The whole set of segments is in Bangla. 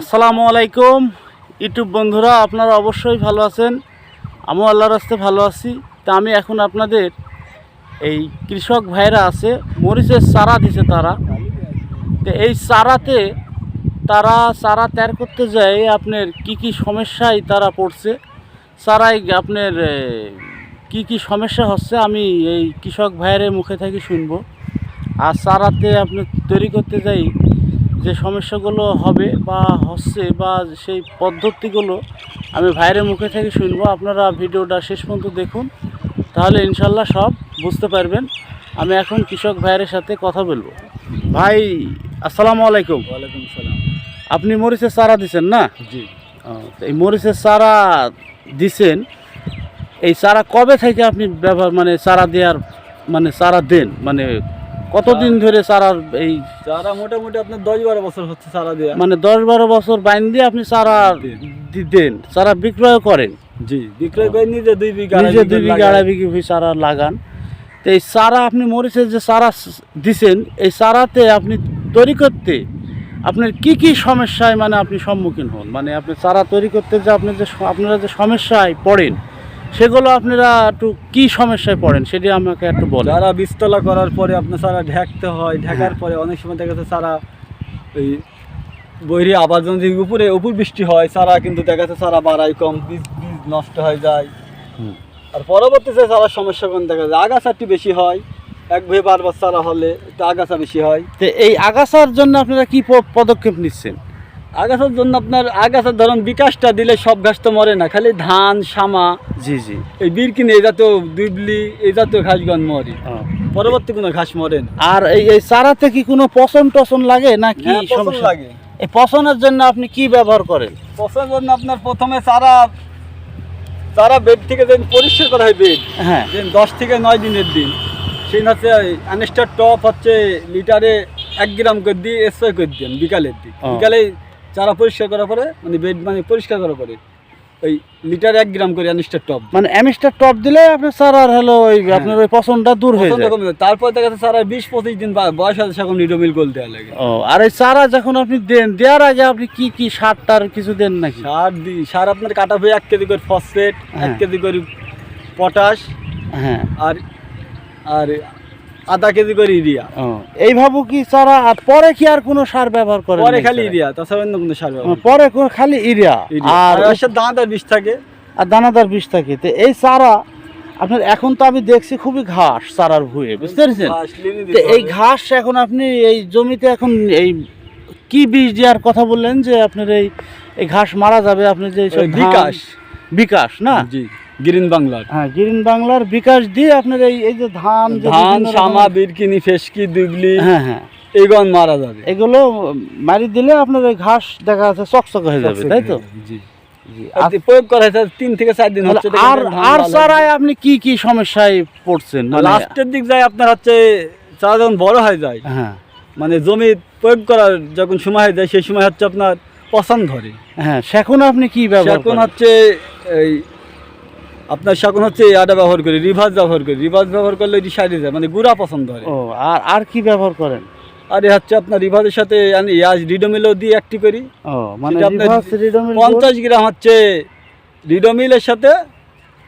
আসসালামু আলাইকুম। ইউটিউব বন্ধুরা, আপনারা অবশ্যই ভালো আছেন। আমিও আল্লাহর রাস্তে ভালো আছি। তা আমি এখন আপনাদের এই কৃষক ভাইরা আছে, মরিচের চারা দিছে তারা। তো এই চারাতে তারা, চারা তৈরি করতে যায় আপনার কি কি সমস্যায় তারা পড়ছে চারাই আপনার কি কি সমস্যা হচ্ছে, আমি এই কৃষক ভাইয়ের মুখে থেকে শুনব। আর চারাতে আপনি তৈরি করতে যাই যে সমস্যাগুলো হবে বা হচ্ছে বা সেই পদ্ধতিগুলো আমি ভাইয়ের মুখে থেকে শুনব আপনারা ভিডিওটা শেষ পর্যন্ত দেখুন তাহলে ইনশাল্লাহ সব বুঝতে পারবেন। আমি এখন কৃষক ভাইয়ের সাথে কথা বলব। ভাই আসসালামু আলাইকুম। ওয়ালাইকুম সালাম। আপনি মরিচের চারা দিছেন না? জি। এই মরিচের চারা দিছেন এই চারা কবে থেকে আপনি ব্যবহার মানে চারা দেওয়ার মানে চারা দেন মানে কতদিন ধরে চারার এই চারা মোটামুটি আপনার দশ বারো বছর হচ্ছে চারা দেওয়া মানে দশ বারো বছর বাইন দিয়ে আপনি চারা দেন। চারা বিক্রয় করেন জি বিক্রয় করে নিজে দুই বিঘা নিজে দুই বিঘা আড়াই। বিঘা চারা লাগান তো এই চারা আপনি মরিচের যে চারা দিছেন এই চারাতে আপনি তৈরি করতে আপনার কি কি সমস্যায় মানে আপনি সম্মুখীন হন মানে আপনি চারা তৈরি করতে যে আপনি যে আপনারা যে সমস্যায় পড়েন সেগুলো আপনারা একটু কি সমস্যায় পড়েন সেটি আমাকে একটু বলেন। চারা বীজতলা করার পরে আপনার চারা ঢাকতে হয় ঢাকার হ্যাঁ। পরে অনেক সময় দেখা যাচ্ছে চারা ওই বৈরি আবার যদি উপরে উপর বৃষ্টি হয় চারা কিন্তু দেখা যাচ্ছে চারা বাড়ায় কম বীজ বীজ নষ্ট হয়ে যায়। আর পরবর্তীতে চারার সমস্যা কোন দেখা যায় আগাছাটি বেশি হয় এক ভয়ে বারবার চারা হলে আগাছা বেশি হয়। তো এই আগাছার জন্য আপনারা কি পদক্ষেপ নিচ্ছেন? আগাছার জন্য আপনার আগাছার ধরুন বিকাশটা দিলে সব ঘাস তো মরে না খালি ধান শামা জি জি। এই বীরকিনি এই জাতীয় দুবলি এই জাতীয় ঘাসগণ মরে। পরবর্তী কোনো ঘাস মরে না। আর এই এই চারাতে কি কোনো পচন টসন লাগে না কি হ্যাঁ, পচন সমস্যা? লাগে। এই পচনের জন্য আপনি কি ব্যবহার করেন? পচার জন্য আপনার প্রথমে চারা চারা বেড থেকে যেদিন পরিষ্কার করা হয় বেড হ্যাঁ। যেদিন দশ থেকে নয় দিনের দিন সেই হচ্ছে অ্যানেস্টার টপ হচ্ছে লিটারে এক গ্রাম করে দিয়ে স্প্রে করে দিন বিকালের দিক। ও। বিকালে চারা পরিষ্কার করার পরে মানে বেড মানে পরিষ্কার করার পরে ওই লিটার এক গ্রাম করে অ্যানেস্টার টপ মানে অ্যামিস্টার টপ দিলে আপনার চারার হলো ওই হ্যাঁ। আপনার ওই পচনটা দূর হয়ে যায়। কমে তারপর দেখা যাচ্ছে সারা বিশ পঁচিশ দিন বয়স আছে সেরকম নিডোমিল গোল দেওয়া লাগে। ও আর এই চারা যখন আপনি দেন দেওয়ার আগে আপনি কি কি সার টার কিছু দেন নাকি? সার দিই। সার আপনার কাটা হয়ে এক কেজি করে ফসফেট এক হ্যাঁ। কেজি করে পটাশ হ্যাঁ। আর আর আধা কেজি করে ইউরিয়া এই এইভাবে কি চারা আর পরে কি আর কোনো সার ব্যবহার করে পরে খালি? ইউরিয়া তাছাড়া অন্য কোনো সার ব্যবহার পরে কোনো খালি ইউরিয়া। আর দানাদার বিষ থাকে। আর দানাদার বিষ থাকে। তো এই চারা আপনার এখন তো আমি দেখছি খুবই ঘাস চারার ভুঁয়ে বুঝতে পেরেছেন? তো এই ঘাস এখন আপনি এই জমিতে এখন এই কি বীজ দেওয়ার কথা বললেন যে আপনার এই এই ঘাস মারা যাবে আপনি যে বিকাশ। বিকাশ না? জি। গ্রিন বাংলার। হ্যাঁ গ্রিন বাংলার বিকাশ দিয়ে আপনার এই এই যে ধান ধান শামা বিরকিনি ফেসকি দুবলি হ্যাঁ হ্যাঁ। এইগুলো মারা যাবে। এগুলো মারি দিলে আপনার ওই ঘাস দেখা যাচ্ছে চকচকে হয়ে যাবে তাই তো? জি জি। প্রয়োগ করা হয়েছে তিন থেকে চার দিন হচ্ছে আর আর চারায় আপনি কি কি সমস্যায় পড়ছেন? মানে লাস্টের দিক যায় আপনার হচ্ছে চারা যখন বড় হয়ে যায় হ্যাঁ। মানে জমি প্রয়োগ করার যখন সময় হয়ে যায় সেই সময় হচ্ছে আপনার পছন্দ ধরে। হ্যাঁ সেখন আপনি কি ব্যবহার করেন? হচ্ছে এই আপনার সেখন হচ্ছে আটা ব্যবহার করি রিভার্স ব্যবহার করি রিভার্স ব্যবহার করলে এটি সাইডে যায় মানে গুড়া পছন্দ ধরে ও আর আর কি ব্যবহার করেন? আর হচ্ছে আপনার রিভার্সের সাথে আমি ইয়াজ রিডোমিলও দিয়ে একটি করি। ও মানে আপনার reverse পঞ্চাশ গ্রাম হচ্ছে রিডোমিলের সাথে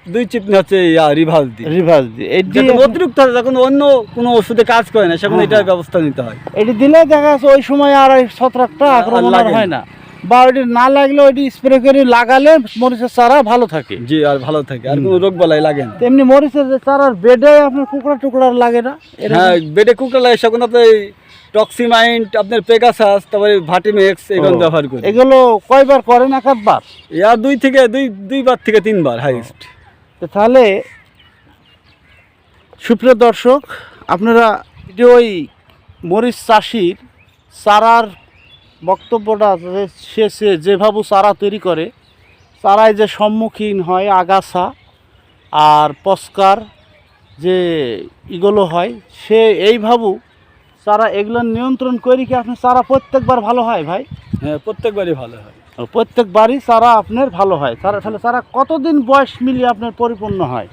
দুই চিপনি হচ্ছে ইয়া রিভার্স দিই রিভার্স দিয়ে। যখন অতিরিক্ত হয় যখন অন্য কোনো ওষুধে কাজ করে না সেখন হ্যাঁ, এটার হ্যাঁ। ব্যবস্থা নিতে হয়। এটি দিলে দেখা যাচ্ছে ওই সময় আর ছত্রাকটা আক্রমণ লাগে না। হয় না। বা ওইটি না লাগলে ওইটি স্প্রে করে লাগালে মরিচের চারা ভালো থাকে। জি আর ভালো থাকে। আর কোনো রোগ বালাই লাগে না। তেমনি মরিচের যে চারার বেডে আপনার কুকড়া টুকরা লাগে না। এরকম? হ্যাঁ বেডে কুকড়া লাগে সেখন আপনার টক্সিমাইন্ট আপনার পেগাসাস তারপরে ভাটিমেক্স এগুলো ব্যবহার করি। এগুলো কয়বার করেন এক আধবার ইয়ার দুই থেকে দুই দুইবার থেকে তিনবার হাইস্ট তো তাহলে সুপ্রিয় দর্শক আপনারা যে ওই মরিচ চাষির চারার বক্তব্যটা সে সে যেভাবে চারা তৈরি করে চারায় যে সম্মুখীন হয় আগাছা আর পস্কার যে এগুলো হয় সে এইভাবে চারা এগুলো নিয়ন্ত্রণ করি কি আপনার চারা প্রত্যেকবার ভালো হয় ভাই? হ্যাঁ প্রত্যেকবারই ভালো হয়। প্রত্যেকবারই চারা আপনার ভালো হয়। চারা তাহলে চারা কতদিন বয়স মিলিয়ে আপনার পরিপূর্ণ হয়?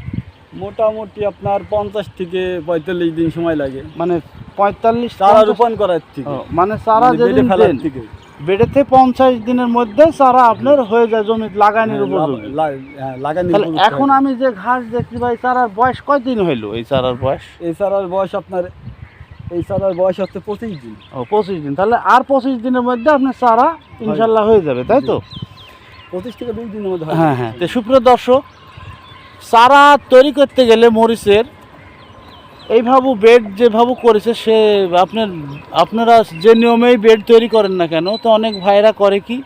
মোটামুটি আপনার পঞ্চাশ থেকে পঁয়তাল্লিশ দিন সময় লাগে। মানে পঁয়তাল্লিশ চারা রোপণ করার থেকে। মানে চারা মানে যেদিন ফেলার থেকে। বেডেতে পঞ্চাশ দিনের মধ্যে চারা আপনার হয়ে যায় জমি লাগানোর হ্যাঁ, উপযোগী। হ্যাঁ, লাগানোর এখন আমি যে ঘাস দেখছি ভাই চারার বয়স কয়দিন হইল? এই চারার বয়স? এই চারার বয়স আপনার এই চারার বয়স হচ্ছে পঁচিশ দিন। ও পঁচিশ দিন। তাহলে আর পঁচিশ দিনের মধ্যে আপনার চারা ইনশাল্লাহ হয়ে যাবে তাই তো? পঁচিশ থেকে বিশ দিনের মধ্যে হ্যাঁ হ্যাঁ। তো সুপ্রিয় দর্শক চারা তৈরি করতে গেলে মরিচের এইভাবে বেড যেভাবে করেছে, সে আপনার, আপনারা যে নিয়মেই বেড তৈরি করেন না কেন, তো অনেক ভাইরা করে কি?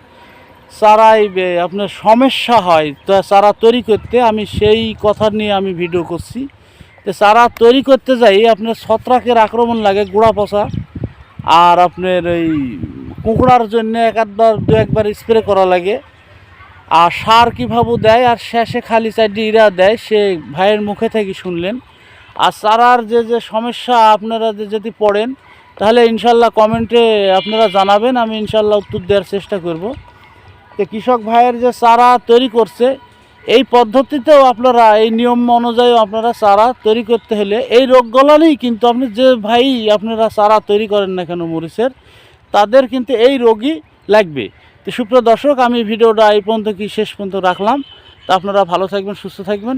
চারাই আপনার সমস্যা হয়। তো চারা তৈরি করতে আমি সেই কথা নিয়ে আমি ভিডিও করছি। তো চারা তৈরি করতে যাই, আপনার ছত্রাকের আক্রমণ লাগে, গোড়া পচা। আর আপনার এই কুকুড়ার জন্য এক আধবার, দু একবার স্প্রে করা লাগে। আর সার কীভাবে দেয়? আর শেষে খালি চারটি ইরা দেয়। সে ভাইয়ের মুখে থেকে শুনলেন। আর চারার যে যে সমস্যা আপনারা যদি পড়েন, তাহলে ইনশাল্লাহ কমেন্টে আপনারা জানাবেন, আমি ইনশাল্লাহ উত্তর দেওয়ার চেষ্টা করব। তো কৃষক ভাইয়ের যে চারা তৈরি করছে, এই পদ্ধতিতেও আপনারা, এই নিয়ম অনুযায়ী আপনারা চারা তৈরি করতে হলে, এই রোগগুলোই কিন্তু আপনি যে ভাই আপনারা চারা তৈরি করেন না কেন মরিচের, তাদের কিন্তু এই রোগই লাগবে। তো সুপ্রিয় দর্শক, আমি ভিডিওটা এই পর্যন্ত কি শেষ পর্যন্ত রাখলাম। তা আপনারা ভালো থাকবেন, সুস্থ থাকবেন।